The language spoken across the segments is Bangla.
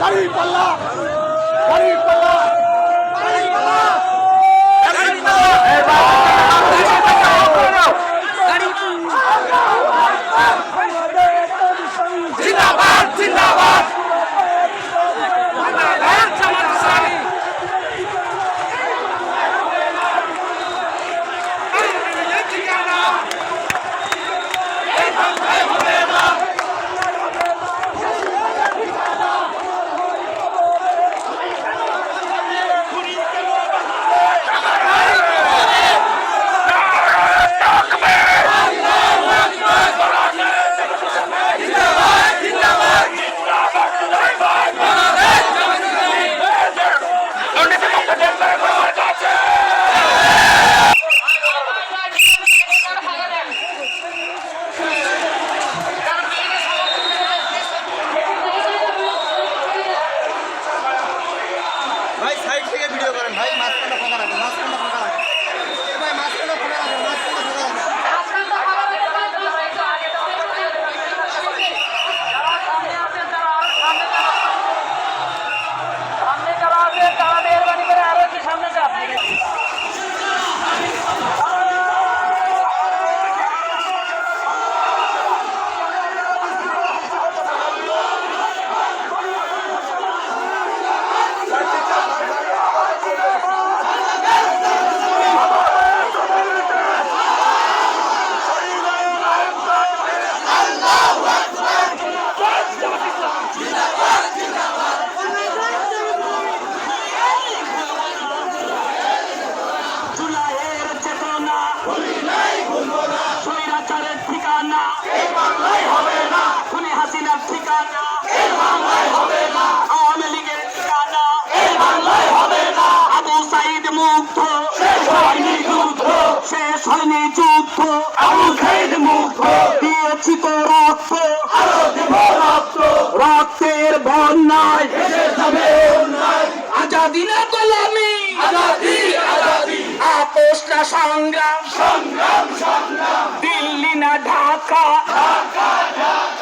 দাঁড়িয়ে পাল্লা দাঁড়িয়ে পাল্লা থেকে ভিডিও করেন ভাই মাঝখানটা ফাঁকা রাখেন মাঝখানটা ফাঁকা রাখেন। ভাই মাঝখানটা ফাঁকা রাখেন মুগ্ধ। শেষ হয়নি যুদ্ধ। শেষ হয়নি যুদ্ধ। আবু সাইদ মুগ্ধ। দিয়েছি তো রক্ত। আরও দেব রক্ত। রক্তের বন্যায়। আজাদি না গোলামি। আজাদি আজাদি। আপোষ না সংগ্রাম সংগ্রাম। সংগ্রাম ঢাকা ঢাকা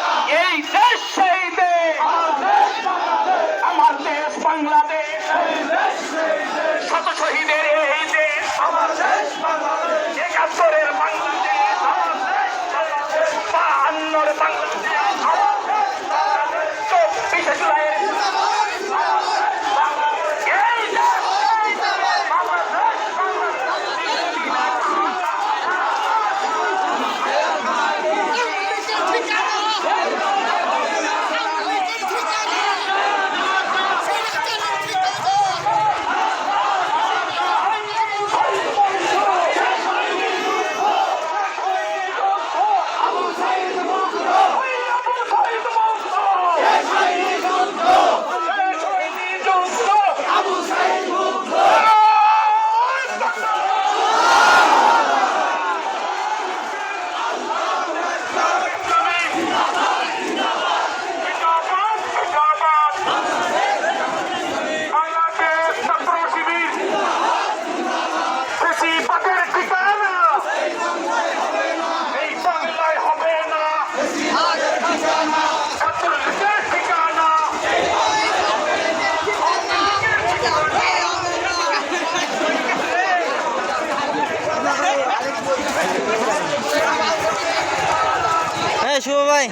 শুভ ভাই।